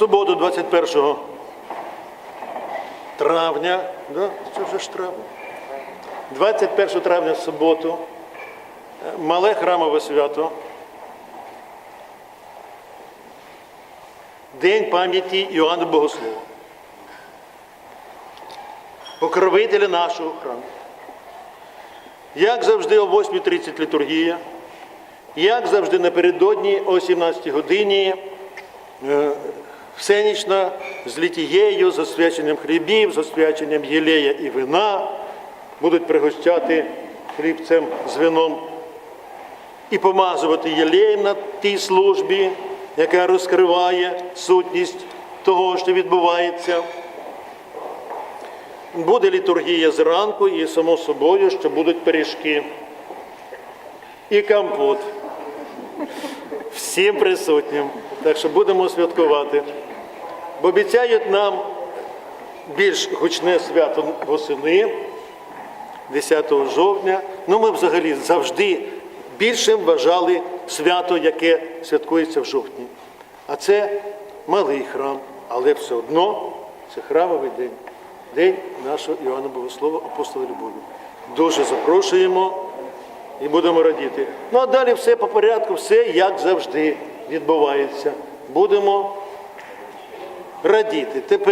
суботу, 21 травня, да? це вже ж травня. 21 травня суботу, мале храмове свято. День пам'яті Іоанна Богослова. Покровителя нашого храму. Як завжди о 8.30 літургія, як завжди напередодні о 17 годині е, всенічна з літією, з освяченням хлібів, з освяченням єлея і вина, будуть пригощати хлібцем з вином і помазувати єлеєм на тій службі, яка розкриває сутність того, що відбувається. Буде літургія зранку і само собою, що будуть пиріжки і компот. Всім присутнім. Так що будемо святкувати. Обіцяють нам більш гучне свято восени, 10 жовтня. Ну, ми взагалі завжди більшим вважали свято, яке святкується в жовтні. А це малий храм, але все одно це храмовий день. День нашого Іоанна Богослова, апостола Любові. Дуже запрошуємо і будемо радіти. Ну а далі все по порядку, все як завжди відбувається. Будемо радіти. Тепер